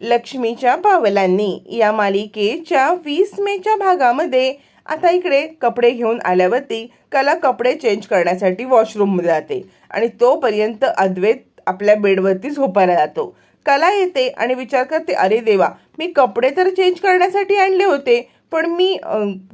लक्ष्मीच्या पावलांनी या मालिकेच्या वीस मेच्या भागामध्ये आता इकडे कपडे घेऊन आल्यावरती कला कपडे चेंज करण्यासाठी वॉशरूममध्ये जाते. आणि तोपर्यंत अद्वैत आपल्या बेडवरती झोपायला जातो. कला येते आणि विचार करते अरे देवा मी कपडे तर चेंज करण्यासाठी आणले होते पण मी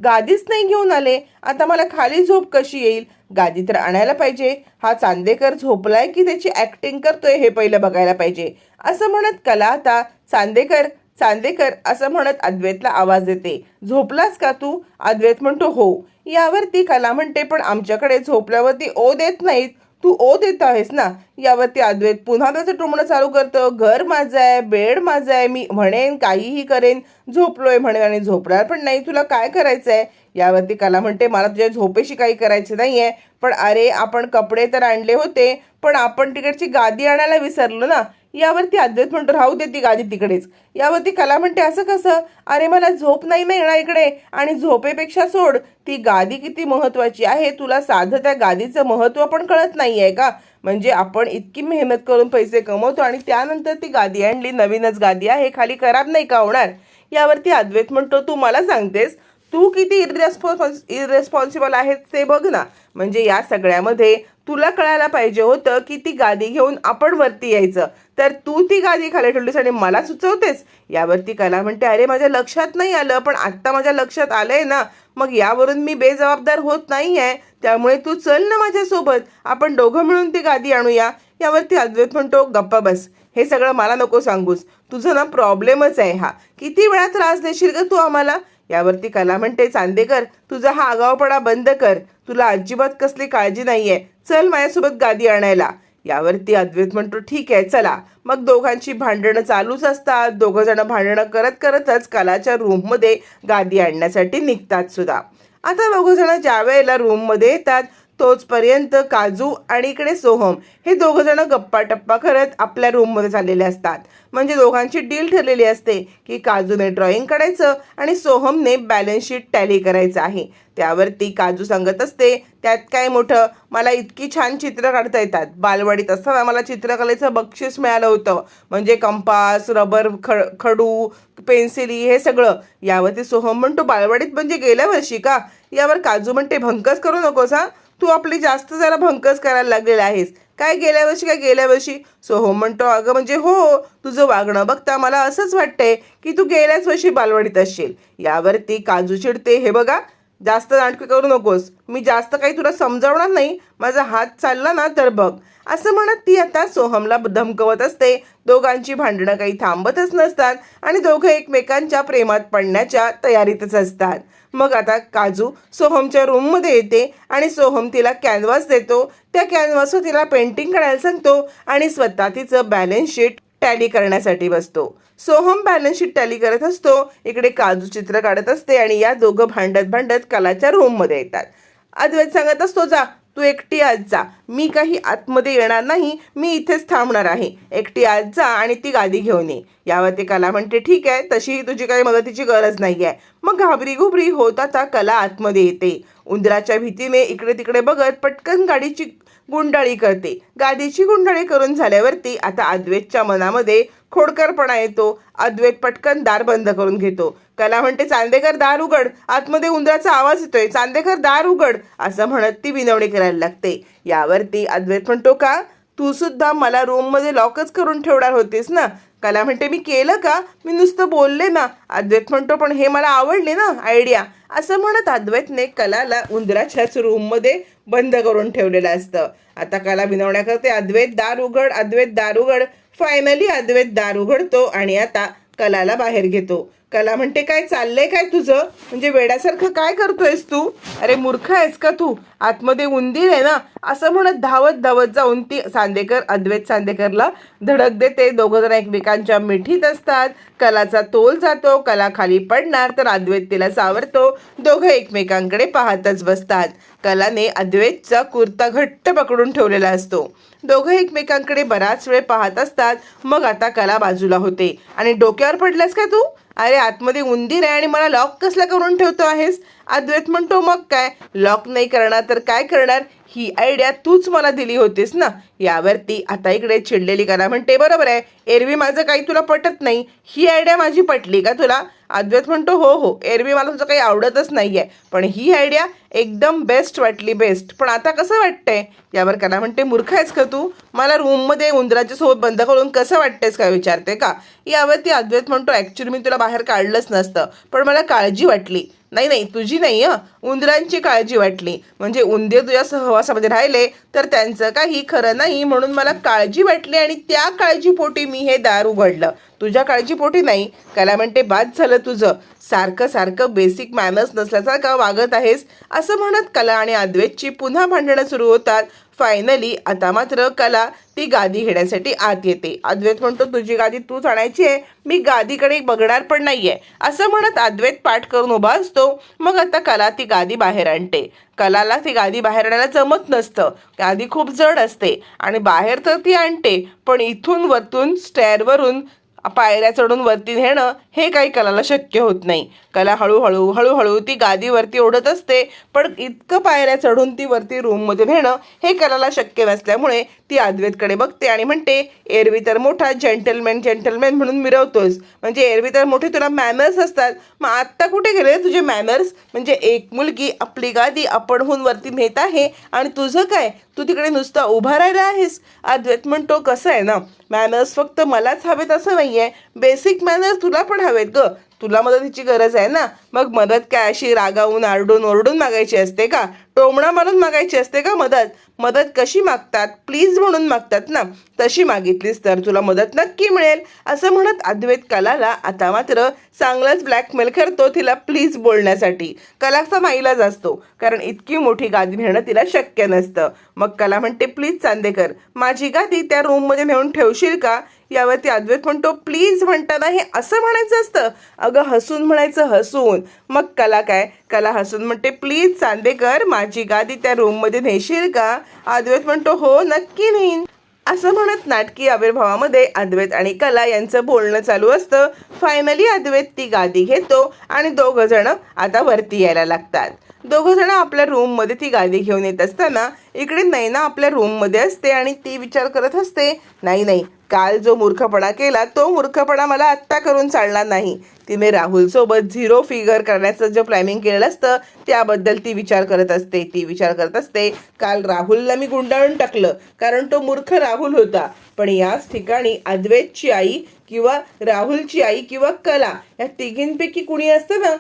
गादीच नाही घेऊन आले. आता मला खाली झोप कशी येईल? गादी तर आणायला पाहिजे. हा चांदेकर झोपलाय की त्याची ऍक्टिंग करतोय हे पहिलं बघायला पाहिजे. असं म्हणत कला आता चांदेकर चांदेकर असं म्हणत अद्वैतला आवाज देते. झोपलास का तू? अद्वैत म्हणतो हो. यावरती कला म्हणते पण आमच्याकडे झोपल्यावरती ओ देत नाहीत. तू ओ देत आहेस ना? यावरती अद्वैत पुन्हा त्याचं टुमणं चालू करतं. घर माझं आहे बेड माझं आहे मी म्हणेन काहीही करेन. झोपलोय म्हणेन आणि झोपणार पण नाही. तुला काय करायचं आहे यावरती कला म्हणते मला तुझ्या झोपेशी काही करायचं नाही आहे पण अरे आपण कपडे तर आणले होते पण आपण तिकडची गादी आणायला विसरलो ना. यावरती अद्वैत म्हणतो राहू दे ती गादी तिकडेच. यावरती कला म्हणते असं कसं? अरे मला झोप नाही ना येणार इकडे. आणि झोपेपेक्षा सोड ती गादी किती महत्वाची आहे? तुला साधं त्या गादीचं महत्त्व पण कळत नाही आहे का? म्हणजे आपण इतकी मेहनत करून पैसे कमवतो आणि त्यानंतर ती गादी आणली नवीनच गादी आहे खाली खराब नाही का होणार? यावरती अद्वैत म्हणतो तू मला सांगतेस तू किती इरेस्पॉन्स इरेस्पॉन्सिबल आहेस ते बघ ना. म्हणजे या सगळ्यामध्ये तुला कळायला पाहिजे होतं की ती गादी घेऊन आपण वरती यायचं. तर तू ती गादी खाली ठेवलीस आणि मला सुचवतेस? यावरती कला म्हणते अरे माझ्या लक्षात नाही आलं पण आत्ता माझ्या लक्षात आलंय ना मग यावरून मी बेजबाबदार होत नाही आहे त्यामुळे तू चल ना माझ्यासोबत. आपण दोघं मिळून ती गादी आणूया. यावरती अद्वैत म्हणतो गप्पा बस. हे सगळं मला नको सांगूस. तुझं ना प्रॉब्लेमच आहे हा. किती वेळा त्रास देशील ग तू आम्हाला? यावरती कला म्हणते चांदेकर तुझा हा आगावपणा बंद कर. तुला अजिबात कसली काळजी नाही आहे चल माझ्यासोबत गादी आणायला. यावरती अद्वैत म्हणतो ठीक आहे चला. मग दोघांची भांडणं चालूच असतात. दोघं जण भांडणं करत करतच कलाच्या रूममध्ये गादी आणण्यासाठी निघतात सुद्धा. आता दोघं जण ज्या वेळेला रूममध्ये येतात तोचपर्यंत काजू आणि इकडे सोहम हे दोघं जण गप्पा टप्पा करत आपल्या रूममध्ये झालेले असतात. म्हणजे दोघांची डील ठरलेली असते की काजूने ड्रॉइंग काढायचं आणि सोहमने बॅलन्स शीट टॅली करायचं आहे. त्यावरती काजू सांगत असते त्यात काय मोठं? मला इतकी छान चित्र काढता येतात. बालवाडीत असताना मला चित्रकलेचं बक्षीस मिळालं होतं. म्हणजे कंपास रबर खड खडू पेन्सिली हे सगळं. यावरती सोहम म्हणतो बालवाडीत म्हणजे गेल्या वर्षी का? यावर काजू म्हणते भंकस करू नकोस हा. तू आपली जास्त जरा भंकस करायला लागलेला आहेस. काय गेल्या वर्षी काय गेल्या वर्षी? सोहम हो म्हणतो अगं म्हणजे हो तुझं वागणं बघता मला असंच वाटतंय की तू गेल्याच वर्षी बालवाडीत असशील. यावरती काजू चिडते हे बघा. जास्त नाटकं करू नकोस. मी जास्त काही तुला समजावणार नाही. माझा हात चालला ना तर बघ. असं म्हणत ती आता सोहमला धमकवत असते. दोघांची भांडणं काही थांबतच नसतात आणि दोघं एकमेकांच्या प्रेमात पडण्याच्या तयारीतच असतात. मग आता काजू सोहमच्या रूममध्ये येते आणि सोहम तिला कॅनव्हास देतो. त्या कॅनव्हासवर तिला पेंटिंग करायला सांगतो आणि स्वतः तिचं बॅलन्स शीट टॅली करण्यासाठी बसतो. सोहम बॅलन्स शीट टॅली करत असतो. इकडे काजू चित्र काढत असते आणि या दोघं भांडत भांडत कलाच्या रूममध्ये येतात. अद्वैत सांगत असतो जा तू एकटी आज जा. मी काही आतमध्ये येणार नाही मी इथेच थांबणार आहे. एकटी आज जा आणि ती गादी घेऊन ये. यावर ते कला म्हणते ठीक आहे तशीही तुझी काही मदतीची गरज नाही आहे मग घाबरी घुबरी होत आता कला आतमध्ये येते. उंदराच्या भीतीने इकडे तिकडे बघत पटकन गाडीची गुंडाळी करते. गादीची गुंडाळी करून झाल्यावरती आता अद्वैतच्या मनामध्ये खोडकरपणा येतो. अद्वैत पटकन दार बंद करून घेतो. कला म्हणते चांदेकर दार उघड. आतमध्ये उंदराचा आवाज येतोय. चांदेकर दार उघड. असं म्हणत ती विनवणी करायला लागते. यावरती अद्वैत म्हणतो का? तू सुद्धा मला रूममध्ये लॉकच करून ठेवणार होतीस ना? कला म्हणते मी केलं का? मी नुसतं बोलले ना. अद्वैत म्हणतो पण हे मला आवडले ना आयडिया असं म्हणत अद्वैतने कलाला उंदराच्याच रूममध्ये बंद करून ठेवलेलं असतं. आता कला विनवण्याकरते अद्वैत दार उघड अद्वैत दार उघड फायनली अद्वैत दार उघडतो आणि आता कलाला बाहेर घेतो. कला म्हणते काय चाललंय काय तुझं? म्हणजे वेड्यासारखं काय करतोयस तू? अरे मूर्ख आहेस का तू? आतमध्ये उंदीर आहे ना? असं म्हणत धावत धावत जाऊन ती सांदेकर अद्वैत सांदेकरला धडक देते. दोघं जण एकमेकांच्या मिठीत असतात. कलाचा तोल जातो कला खाली पडणार तर अद्वैत तिला सावरतो. दोघं एकमेकांकडे पाहतच बसतात. कलाने अद्वैतचा कुर्ता घट्ट पकडून ठेवलेला असतो. दोघं एकमेकांकडे बराच वेळ पाहत असतात. मग आता कला बाजूला होते. आणि डोक्यावर पडल्यास का तू? अरे आतमध्ये उंदीर आहे आणि मला लॉक कसला करून ठेवतो आहेस? अद्वैत म्हणतो मग काय? लॉक नाही करणार तर काय करणार? ही आयडिया तूच मला दिली होतीस ना? यावरती आता इकडे चिडलेली कला म्हणते बरोबर आहे. एरवी माझं काही तुला पटत नाही. ही आयडिया माझी पटली का तुला? अद्वैत म्हणतो हो हो एरवी मला तुझं काही आवडतच नाही आहे पण ही आयडिया एकदम बेस्ट वाटली बेस्ट पण आता कसं वाटतंय? यावर कला म्हणते मूर्ख आहेस का तू? मला रूममध्ये उंदराच्या सोबत बंद करून कसं वाटतेस का विचारते का? यावरती अद्वैत म्हणतो ॲक्च्युली मी तुला बाहेर काढलंच नसतं पण मला काळजी वाटली. नाही नाही तुझी नाही हं. उंदरांची काळजी वाटली. म्हणजे उंदीर तुझ्या सहवासामध्ये राहिले तर त्यांचं काही खरं नाही म्हणून मला काळजी वाटली आणि त्या काळजीपोटी मी हे दार उघडलं. तुझ्या काळजीपोटी नाही. कला म्हणते बाद झालं तुझं. सारखं सारखं बेसिक मॅनर्स नसल्यासारखं वागत आहेस असं म्हणत कला आणि अद्वैतची पुन्हा भांडणं सुरू होतात. फायनली आता मात्र कला ती गादी घेण्यासाठी आत येते. अद्वैत म्हणतो तुझी गादी तूच आणायची आहे. मी गादीकडे बघणार पण नाहीये. असं म्हणत अद्वैत पाठ करून उभा असतो. मग आता कला ती गादी बाहेर आणते. कलाला ती गादी बाहेर आणायला जमत नसतं. गादी खूप जड असते. आणि बाहेर तर ती आणते पण इथून वरतून स्टेअरवरून पायऱ्या चढून वरती नेणं हे काही कलाला शक्य होत नाही. कला हळूहळू हळूहळू ती गादीवरती ओढत असते पण इतकं पायऱ्या चढून ती वरती रूममध्ये नेणं हे कलाला शक्य नसल्यामुळे ती अद्वैतकडे बघते आणि म्हणते एरवी तर मोठा जेंटलमॅन जेंटलमॅन म्हणून मिरवतोस. म्हणजे एरवी तर मोठे तुला मॅनर्स असतात. मग आत्ता कुठे गेले तुझे मॅनर्स म्हणजे एक मुलगी आपली गादी आपणहून वरती नेत आहे आणि तुझं काय? तू तिकडे नुसता उभा राहिला आहेस. अद्वैत म्हणतो कसं आहे ना? मॅनर्स फक्त मलाच हवेत असं नाही आहे बेसिक मॅनर्स तुला पण हवेत ग. तुला मदतीची गरज आहे ना? मग मदत काय अशी रागावून आरडून ओरडून मागायची असते का? टोमणा मारून मागायची असते का मदत? मदत कशी मागतात? प्लीज म्हणून मागतात ना? तशी मागितलीस तर तुला मदत नक्की मिळेल. असं म्हणत अद्वैत कलाला आता मात्र चांगलाच ब्लॅकमेल करतो तिला प्लीज बोलण्यासाठी. कलाचा माईलाच असतो. कारण इतकी मोठी गादी नेणं तिला शक्य नसतं. मग कला म्हणते प्लीज चांदेकर माझी गादी त्या रूममध्ये नेऊन ठेवशील का? यावरती अद्वैत म्हणतो प्लीज म्हणताना हे असं म्हणायचं असतं. अगं हसून म्हणायचं हसून. मग कला काय? कला हसून म्हणते प्लीज चांदेकर माझी गादी त्या रूममध्ये नेशील का? अद्वैत म्हणतो हो नक्की नेईन. असं म्हणत नाटकी आविर्भावामध्ये अद्वैत आणि कला यांचं बोलणं चालू असतं. फायनली अद्वैत ती गादी घेतो आणि दोघं जण आता वरती यायला लागतात. दोघं जण आपल्या रूममध्ये ती गादी घेऊन येत असताना इकडे नैना आपल्या रूममध्ये असते आणि ती विचार करत असते नाही नाही काल जो मूर्खपणा केला तो मूर्खपणा मला आत्ता करून चालणार नाही. तिने राहुलसोबत झिरो फिगर करण्याचं जे प्लॅनिंग केलेलं असतं त्याबद्दल ती विचार करत असते. ती विचार करत असते काल राहुलला मी गुंडाळून टाकलं कारण तो मूर्ख राहुल होता. पण याच ठिकाणी अद्वैतची आई किंवा राहुलची आई किंवा कला या तिघींपैकी कुणी असतं ना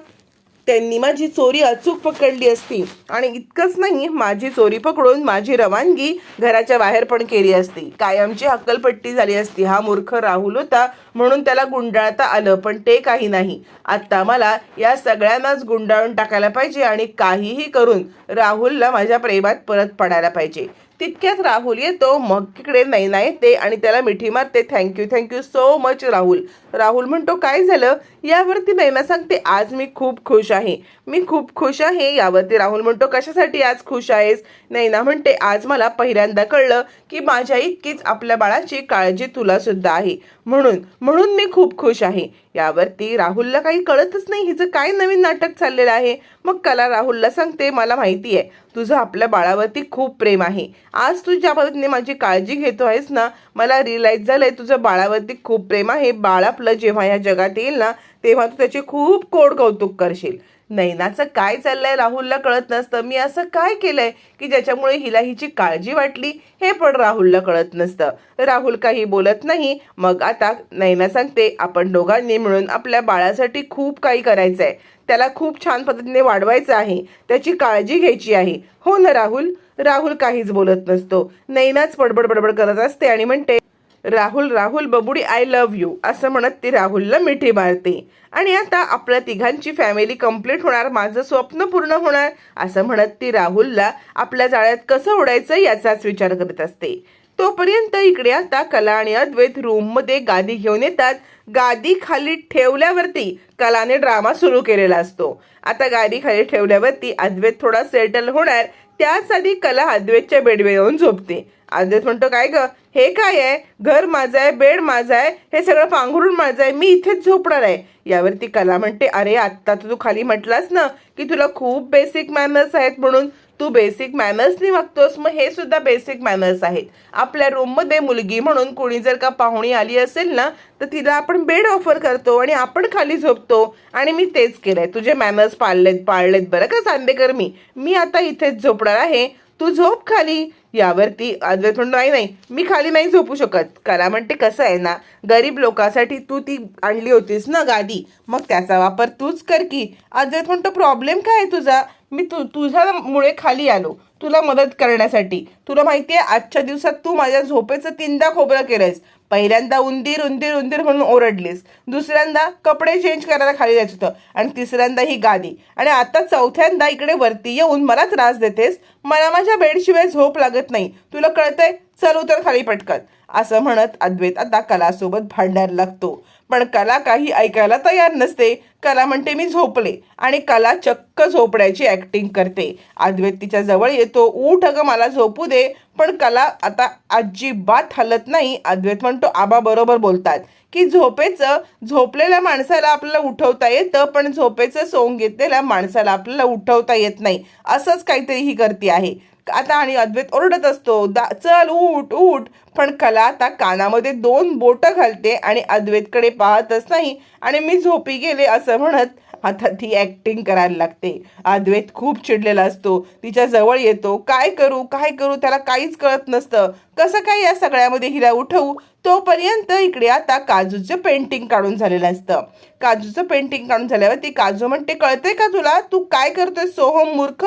त्यांनी माझी चोरी अचूक पकडली असती. आणि इतकंच नाही माझी चोरी पकडून माझी रवानगी घराच्या बाहेर पण केली असती. कायमची हक्कलपट्टी झाली असती. हा मूर्ख राहुल होता. म्हणून त्याला गुंडाळता आलं पण ते काही नाही. आत्ता मला या सगळ्यांनाच गुंडाळून टाकायला पाहिजे आणि काहीही करून राहुलला माझ्या प्रेमात परत पडायला पाहिजे. तितक्यात राहुल येतो मग तिकडे नैना येते आणि त्याला मिठी मारते. Thank you thank you so much Rahul. Rahul म्हणतो काय झालं? यावरती नैना सांगते आज मी खूप खुश आहे. मी खूप खुश आहे. यावरती राहुल म्हणतो कशासाठी आज खुश आहेस? नैना म्हणते आज मला पहिल्यांदा कळलं की माझ्या इतकीच आपल्या बाळाची काळजी तुला सुद्धा आहे. म्हणून म्हणून मी खूप खुश आहे. यावरती राहुलला काही कळतच नाही हिचं काय नवीन नाटक चाललेलं आहे. मग कला राहुलला सांगते मला माहिती आहे तुझं आपल्या बाळावरती खूप प्रेम आहे. आज तू ज्या पद्धतीने माझी काळजी घेतो आहेस ना मला रिअलाईज झालंय तुझं बाळावरती खूप प्रेम आहे. बाळ आपलं जेव्हा या जगात येईल ना तेव्हा तू त्याचे खूप कोड कौतुक करशील. नैनाचं काय चाललंय राहुलला कळत नसतं. मी असं काय केलंय की ज्याच्यामुळे हिला हिची काळजी वाटली हे पण राहुलला कळत नसतं. राहुल काही बोलत नाही. मग आता नैना सांगते आपण दोघांनी मिळून आपल्या बाळासाठी खूप काही करायचं आहे त्याला खूप छान पद्धतीने वाढवायचं आहे. त्याची काळजी घ्यायची आहे. हो ना राहुल? राहुल काहीच बोलत नसतो. नैनाच बडबड बडबड करत असते आणि म्हणते राहुल राहुल बबुडी आय लव्ह यू असं म्हणत ती राहुलला मिठी मारते आणि आता आपल्या तिघांची फॅमिली कंप्लीट होणार माझं स्वप्न पूर्ण होणार असं म्हणत ती राहुलला आपल्या जाळ्यात कसं उडायचं याचाच विचार करत असते. तोपर्यंत इकडे आता कला आणि अद्वैत रूममध्ये गादी घेऊन येतात. गादी खाली ठेवल्यावरती कलाने ड्रामा सुरू केलेला असतो. आता गादी खाली ठेवल्यावरती अद्वैत थोडा सेटल होणार. त्याच आधी कला अद्वैतच्या बेडवे येऊन झोपते. अद्वैत म्हणतो काय ग? हे काय आहे? घर माझं आहे बेड माझं आहे हे सगळं पांघरून माझं आहे मी इथेच झोपणार आहे. यावरती कला म्हणते अरे आत्ता तर तू खाली म्हटलास ना की तुला खूप बेसिक मॅनर्स आहेत म्हणून. तू बेसिक मॅनर्सनी वागतोस मग हे सुद्धा बेसिक मॅनर्स आहेत. आपल्या रूममध्ये मुलगी म्हणून कोणी जर का पाहुणी आली असेल ना तर तिला आपण बेड ऑफर करतो आणि आपण खाली झोपतो. आणि मी तेच केलंय. तुझे मॅनर्स पाळलेत पाळलेत बरं का चांदेकर मी. मी आता इथेच झोपणार आहे. तू झोप खाली. यावरती अद्वैत म्हणतो नाही नाही. मी खाली नाही झोपू शकत. कला म्हणते कसं आहे ना गरीब लोकांसाठी तू ती आणली होतीस ना गादी. मग त्याचा वापर तूच कर की. अद्वैत म्हणतो प्रॉब्लेम काय आहे तुझा? मी तु तुझ्यामुळे खाली आलो. तुला मदत करण्यासाठी. तुला माहिती आहे आजच्या दिवसात तू माझ्या झोपेचं तीनदा खोबरं केलंयस. पहिल्यांदा उंदीर उंदीर उंदीर म्हणून ओरडलीस. दुसऱ्यांदा कपडे चेंज करायला खाली जायचं होतं. आणि तिसऱ्यांदा ही गादी. आणि आता चौथ्यांदा इकडे वरती येऊन मला त्रास देतेस. मला माझ्या बेडशिवाय झोप लागत नाही. तुला कळतंय? चल उतर खाली पटकन. असं म्हणत अद्वैत आता कलासोबत भांडायला लागतो. पण कला काही ऐकायला तयार नसते. कला म्हणते मी झोपले आणि कला चक्क झोपण्याची ॲक्टिंग करते. अद्वैत तिच्या जवळ येतो. उठ अगं मला झोपू दे. पण कला आता अजिबात हलत नाही. अद्वैत म्हणतो आबा बरोबर बोलतात. की झोपेचं झोपलेल्या माणसाला आपल्याला उठवता येतं पण झोपेचं सोंग घेतलेल्या माणसाला आपल्याला उठवता येत नाही. असंच काहीतरी ही करते आहे. आता आणि अद्वैत ओरडत असतो दा चल उठ उठ. पण कला आता कानामध्ये दोन बोटं घालते आणि अद्वैतकडे पाहतच नाही आणि मी झोपी गेले असं म्हणत आता ती ॲक्टिंग करायला लागते. अद्वैत खूप चिडलेला असतो. तिच्या जवळ येतो. काय करू? काय करू? त्याला काहीच कळत नसतं. कसं काय या सगळ्यामध्ये हिला उठवू? तोपर्यंत इकडे आता काजूचं पेंटिंग काढून झालेलं असतं. काजूचं पेंटिंग काढून झाल्यावर ती काजू म्हणते कळतंय का तुला? तू काय करतोय सोहम मूर्ख?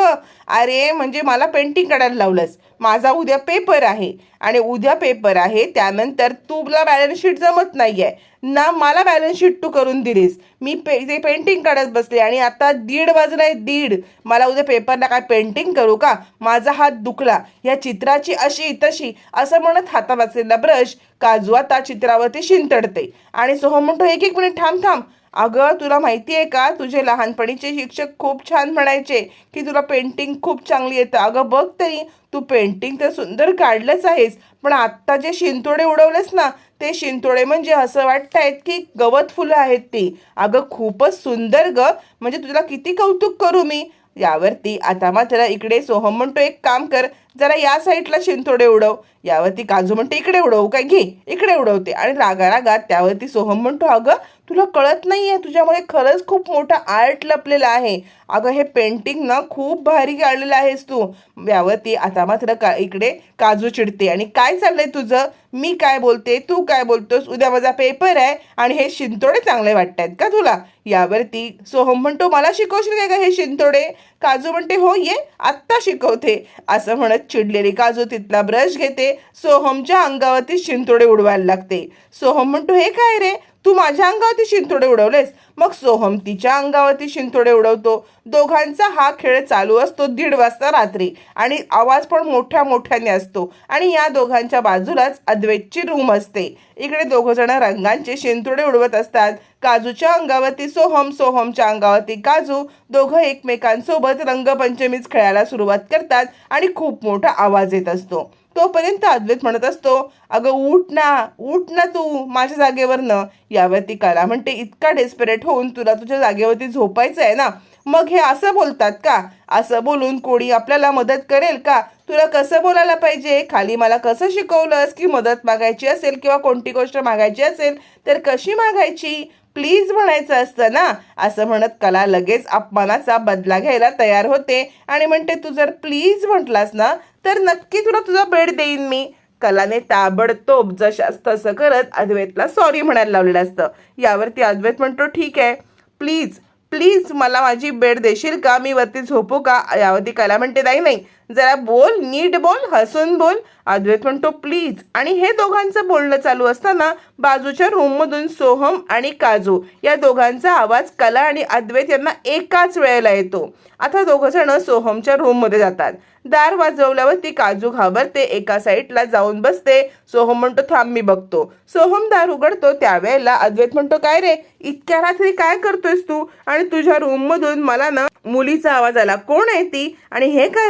अरे म्हणजे मला पेंटिंग काढायला लावलंस. माझा उद्या पेपर आहे. आणि उद्या पेपर आहे त्यानंतर तुला बॅलन्स शीट जमत नाही आहे ना मला बॅलन्स शीट तू करून दिलीस. मी पे ते पेंटिंग काढत बसले आणि आता दीड वाजला आहे दीड. मला उद्या पेपरला काय पेंटिंग करू का? माझा हात दुखला. या चित्राची अशी तशी असं म्हणत हाता वाचलेला ब्रश काजू आता चित्रावरती शिंतडते. आणि सोहम म्हणतो एक एक मिनिट थांब थांब. अगं तुला माहिती आहे का? तुझे लहानपणीचे शिक्षक खूप छान म्हणायचे की तुला पेंटिंग खूप चांगली येतं. अगं बघ तरी तू पेंटिंग तर सुंदर काढलंच आहेस पण आत्ता जे शिंतोडे उडवलेस ना ते शिंतोडे म्हणजे असं वाटत आहेत की गवत फुलं आहेत ती. अगं खूपच सुंदर ग. म्हणजे तुला किती कौतुक करू मी? यावरती आता मात्र इकडे सोहम म्हणतो एक काम कर जरा या साईडला शिंतोडे उडव. यावरती काजू म्हणते इकडे उडवू काय घे इकडे उडवते. आणि रागा रागात त्यावरती सोहम म्हणतो अगं तुला कळत नाहीये तुझ्यामुळे खरंच खूप मोठा आर्ट लपलेला आहे. अगं हे पेंटिंग ना खूप भारी काढलेलं आहेस तू. यावरती आता मात्र का इकडे काजू चिडते आणि काय चाललंय तुझं? मी काय बोलते? तू काय बोलतोस? उद्या माझा पेपर आहे आणि हे शिंतोडे चांगले वाटतायत का तुला? यावरती सोहम म्हणतो मला शिकवशील काय का हे शिंतोडे? काजू म्हणते हो ये आत्ता शिकवते. असं म्हणत चिडलेली काजू तिथला ब्रश घेते. सोहमच्या अंगावरती शिंतोडे उडवायला लागते. सोहम म्हणतो हे काय रे? तू माझ्या अंगावरती शिंतोडे उडवलेस. मग सोहम तिच्या अंगावरती शिंतोडे उडवतो. दोघांचा हा खेळ चालू असतो दीड वाजता रात्री. आणि आवाज पण मोठ्या मोठ्याने असतो. आणि या दोघांच्या बाजूलाच अद्वैतची रूम असते. इकडे दोघंजण रंगांचे शिंतोडे उडवत असतात. काजूच्या अंगावरती सोहम सोहमच्या अंगावरती काजू. दोघं एकमेकांसोबत रंगपंचमीच खेळायला सुरुवात करतात आणि खूप मोठा आवाज येत असतो. तोपर्यंत अद्वैत म्हणत असतो अगं उठ ना उठ ना तू माझ्या जागेवरनं. यावरती काला म्हणते इतका डेस्परेट होऊन तुला तुझ्या जागेवरती झोपायचं आहे ना? मग हे असं बोलतात का? असं बोलून कोणी आपल्याला मदत करेल का? तुला कसं बोलायला पाहिजे? खाली मला कसं शिकवलंस? की मदत मागायची असेल किंवा कोणती गोष्ट मागायची असेल तर कशी मागायची? प्लीज म्हणायचं असतं ना? असं म्हणत कला लगेच अपमानाचा बदला घ्यायला तयार होते आणि म्हणते तू जर प्लीज म्हटलास ना तर नक्की तुला तुझा बेड देईन मी. कलाने ताबडतोब जशास तसं करत अद्वैतला सॉरी म्हणायला लावलेलं असतं. यावरती अद्वैत म्हणतो ठीक आहे. प्लीज प्लीज मला माझी बेड देशील का? मी वरती झोपू का? यावरती कला म्हणते नाही नाही. जरा बोल नीट बोल हसून बोल. अद्वैत म्हणतो प्लीज. आणि हे दोघांचं बोलणं चालू असताना बाजूच्या रूममधून सोहम आणि काजू या दोघांचा आवाज कला आणि अद्वैत यांना एकाच वेळेला येतो. आता दोघं जण सोहमच्या रूममध्ये जातात. दार वाजवल्यावर ती काजू घाबरते एका साईडला जाऊन बसते. सोहम म्हणतो थांब मी बघतो. सोहम दार उघडतो त्यावेळेला अद्वैत म्हणतो काय रे इतक्या रात्री काय करतोयस तू? आणि तुझ्या रूम मधून मला ना मुलीचा आवाज आला कोण आहे ती? आणि हे काय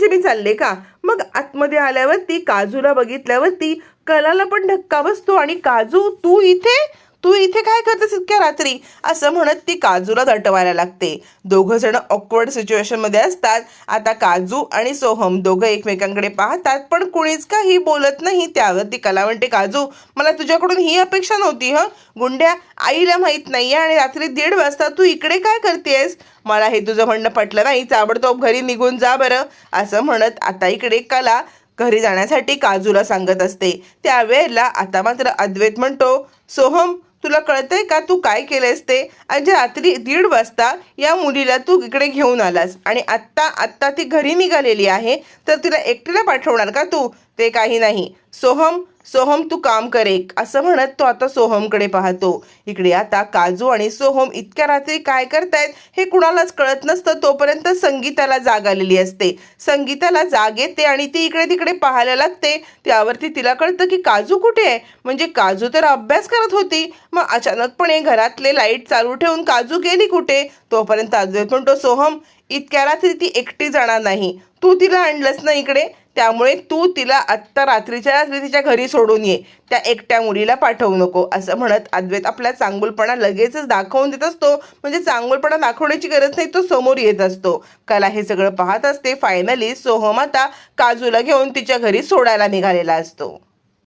रंगपंचमी चालले का? मग आतमध्ये आल्यावरती काजूला बघितल्यावरती कलाला पण धक्का बसतो आणि काजू तू इथे? तू इथे काय करतेस इतक्या रात्री? असं म्हणत ती काजूला दटवायला लागते. दोघं जण ऑकवर्ड सिच्युएशनमध्ये असतात. आता काजू आणि सोहम दोघं एकमेकांकडे पाहतात पण कुणीच काही बोलत नाही त्यावरती कला म्हणते काजू मला तुझ्याकडून ही अपेक्षा नव्हती हं? गुंड्या आईला माहीत नाही आणि रात्री दीड वाजता तू इकडे काय करतेस? मला हे तुझं म्हणणं पटलं नाही. ताबडतोब घरी निघून जा बरं असं म्हणत आता इकडे कला घरी जाण्यासाठी काजूला सांगत असते. त्यावेळेला आता मात्र अद्वैत म्हणतो सोहम तुला कळतंय का तू काय केलंयस ते? आणि रात्री दीड वाजता या मुलीला तू इकडे घेऊन आलास आणि आत्ता आत्ता ती घरी निघालेली आहे तर तिला एकटीला पाठवणार का तू? ते काही नाही. सोहम सोहम तू काम करे असं म्हणत तो आता सोहमकडे पाहतो. इकडे आता काजू आणि सोहम इतक्या रात्री काय करतायत हे कुणालाच कळत नसतं. तोपर्यंत संगीताला जाग आलेली असते. संगीताला जाग येते आणि ती इकडे तिकडे पाहायला लागते. त्यावरती तिला कळतं की काजू कुठे आहे? म्हणजे काजू तर अभ्यास करत होती. मग अचानकपणे घरातले लाइट चालू ठेवून काजू गेली कुठे? तोपर्यंत अद्वैत म्हणतो सोहम इतक्या रात्री ती एकटी जाणार नाही. तू तिला आणलंस ना इकडे? त्यामुळे तू तिला आत्ता रात्रीच्या रात्री तिच्या घरी सोडून ये. त्या एकट्या मुलीला पाठवू नको असं म्हणत अद्वैत आपला चांगुलपणा लगेचच दाखवून देत असतो. म्हणजे चांगुलपणा दाखवण्याची गरज नाही तो समोर येत असतो. कला हे सगळं पाहत असते. फायनली सोहम आता काजूला घेऊन तिच्या घरी सोडायला निघालेला असतो.